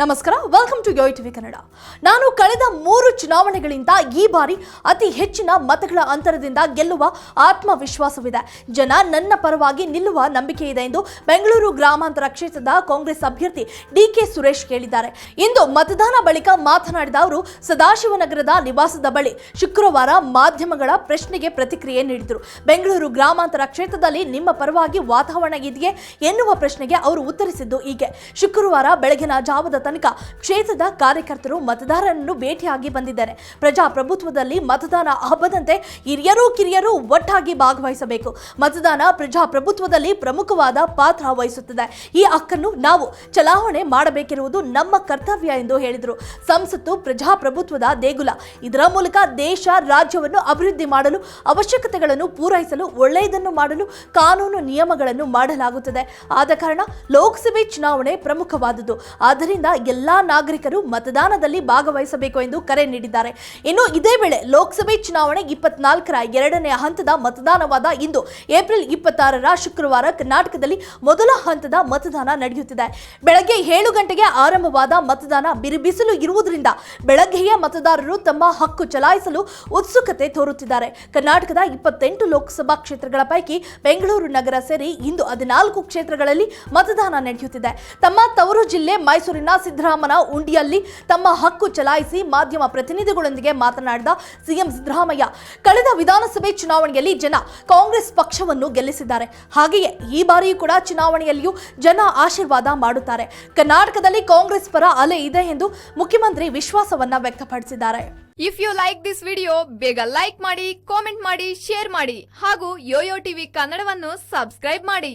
ನಮಸ್ಕಾರ welcome to Yoyo TV Kannada. ನಾನು ಕಳೆದ ಮೂರು ಚುನಾವಣೆಗಳಿಂದ ಈ ಬಾರಿ ಅತಿ ಹೆಚ್ಚಿನ ಮತಗಳ ಅಂತರದಿಂದ ಗೆಲ್ಲುವ ಆತ್ಮವಿಶ್ವಾಸವಿದೆ. ಜನ ನನ್ನ ಪರವಾಗಿ ನಿಲ್ಲುವ ನಂಬಿಕೆ ಇದೆ ಎಂದು ಬೆಂಗಳೂರು ಗ್ರಾಮಾಂತರ ಕ್ಷೇತ್ರದ ಕಾಂಗ್ರೆಸ್ ಅಭ್ಯರ್ಥಿ ಡಿಕೆ ಸುರೇಶ್ ಹೇಳಿದ್ದಾರೆ. ಇಂದು ಮತದಾನ ಬಳಿಕ ಮಾತನಾಡಿದ ಅವರು, ಸದಾಶಿವನಗರದ ನಿವಾಸದ ಬಳಿ ಶುಕ್ರವಾರ ಮಾಧ್ಯಮಗಳ ಪ್ರಶ್ನೆಗೆ ಪ್ರತಿಕ್ರಿಯೆ ನೀಡಿದರು. ಬೆಂಗಳೂರು ಗ್ರಾಮಾಂತರ ಕ್ಷೇತ್ರದಲ್ಲಿ ನಿಮ್ಮ ಪರವಾಗಿ ವಾತಾವರಣ ಇದೆಯೇ ಎನ್ನುವ ಪ್ರಶ್ನೆಗೆ ಅವರು ಉತ್ತರಿಸಿದ್ದು ಹೀಗೆ. ಶುಕ್ರವಾರ ಬೆಳಗಿನ ಜಾವದ ತನಕ ಕ್ಷೇತ್ರದ ಕಾರ್ಯಕರ್ತರು ಮತದಾರರನ್ನು ಭೇಟಿಯಾಗಿ ಬಂದಿದ್ದಾರೆ. ಪ್ರಜಾಪ್ರಭುತ್ವದಲ್ಲಿ ಮತದಾನ ಹಬ್ಬದಂತೆ ಹಿರಿಯರು ಕಿರಿಯರು ಒಟ್ಟಾಗಿ ಭಾಗವಹಿಸಬೇಕು. ಮತದಾನ ಪ್ರಜಾಪ್ರಭುತ್ವದಲ್ಲಿ ಪ್ರಮುಖವಾದ ಪಾತ್ರ ವಹಿಸುತ್ತದೆ. ಈ ಹಕ್ಕನ್ನು ನಾವು ಚಲಾವಣೆ ಮಾಡಬೇಕಿರುವುದು ನಮ್ಮ ಕರ್ತವ್ಯ ಎಂದು ಹೇಳಿದರು. ಸಂಸತ್ತು ಪ್ರಜಾಪ್ರಭುತ್ವದ ದೇಗುಲ. ಇದರ ಮೂಲಕ ದೇಶ, ರಾಜ್ಯವನ್ನು ಅಭಿವೃದ್ಧಿ ಮಾಡಲು ಅವಶ್ಯಕತೆಗಳನ್ನು ಪೂರೈಸಲು, ಒಳ್ಳೆಯದನ್ನು ಮಾಡಲು ಕಾನೂನು ನಿಯಮಗಳನ್ನು ಮಾಡಲಾಗುತ್ತದೆ. ಆದ ಕಾರಣ ಲೋಕಸಭೆ ಚುನಾವಣೆ ಪ್ರಮುಖವಾದುದು. ಆದ್ದರಿಂದ ಎಲ್ಲಾ ನಾಗರಿಕರು ಮತದಾನದಲ್ಲಿ ಭಾಗವಹಿಸಬೇಕು ಎಂದು ಕರೆ ನೀಡಿದ್ದಾರೆ. ಇನ್ನು ಇದೇ ವೇಳೆ ಲೋಕಸಭೆ ಚುನಾವಣೆ ಇಪ್ಪತ್ನಾಲ್ಕರ ಎರಡನೇ ಹಂತದ ಮತದಾನವಾದ ಇಂದು ಏಪ್ರಿಲ್ ಇಪ್ಪತ್ತಾರರ ಶುಕ್ರವಾರ ಕರ್ನಾಟಕದಲ್ಲಿ ಮೊದಲ ಹಂತದ ಮತದಾನ ನಡೆಯುತ್ತಿದೆ. ಬೆಳಗ್ಗೆ ಏಳು ಗಂಟೆಗೆ ಆರಂಭವಾದ ಮತದಾನ ಬಿರುಬಿಸಲು ಇರುವುದರಿಂದ ಬೆಳಗ್ಗೆಯ ಮತದಾರರು ತಮ್ಮ ಹಕ್ಕು ಚಲಾಯಿಸಲು ಉತ್ಸುಕತೆ ತೋರುತ್ತಿದ್ದಾರೆ. ಕರ್ನಾಟಕದ ಇಪ್ಪತ್ತೆಂಟು ಲೋಕಸಭಾ ಕ್ಷೇತ್ರಗಳ ಪೈಕಿ ಬೆಂಗಳೂರು ನಗರ ಸೇರಿ ಇಂದು ಹದಿನಾಲ್ಕು ಕ್ಷೇತ್ರಗಳಲ್ಲಿ ಮತದಾನ ನಡೆಯುತ್ತಿದೆ. ತಮ್ಮ ತವರು ಜಿಲ್ಲೆ ಮೈಸೂರಿನ ಸಿದ್ದರಾಮನ ಉಂಡಿಯಲ್ಲಿ ತಮ್ಮ ಹಕ್ಕು ಚಲಾಯಿಸಿ ಮಾಧ್ಯಮ ಪ್ರತಿನಿಧಿಗಳೊಂದಿಗೆ ಮಾತನಾಡಿದ ಸಿಎಂ ಸಿದ್ದರಾಮಯ್ಯ, ಕಳೆದ ವಿಧಾನಸಭೆ ಚುನಾವಣೆಯಲ್ಲಿ ಜನ ಕಾಂಗ್ರೆಸ್ ಪಕ್ಷವನ್ನು ಗೆಲ್ಲಿಸಿದ್ದಾರೆ. ಹಾಗೆಯೇ ಈ ಬಾರಿಯೂ ಕೂಡ ಚುನಾವಣೆಯಲ್ಲಿಯೂ ಜನ ಆಶೀರ್ವಾದ ಮಾಡುತ್ತಾರೆ. ಕರ್ನಾಟಕದಲ್ಲಿ ಕಾಂಗ್ರೆಸ್ ಪರ ಅಲೆ ಇದೆ ಎಂದು ಮುಖ್ಯಮಂತ್ರಿ ವಿಶ್ವಾಸವನ್ನ ವ್ಯಕ್ತಪಡಿಸಿದ್ದಾರೆ. If you like this video ಬೇಗ ಲೈಕ್ ಮಾಡಿ ಕಾಮೆಂಟ್ ಮಾಡಿ ಶೇರ್ ಮಾಡಿ ಹಾಗೂ ಯೋಯೋ ಟಿವಿ ಕನ್ನಡವನ್ನು ಸಬ್ಸ್ಕ್ರೈಬ್ ಮಾಡಿ.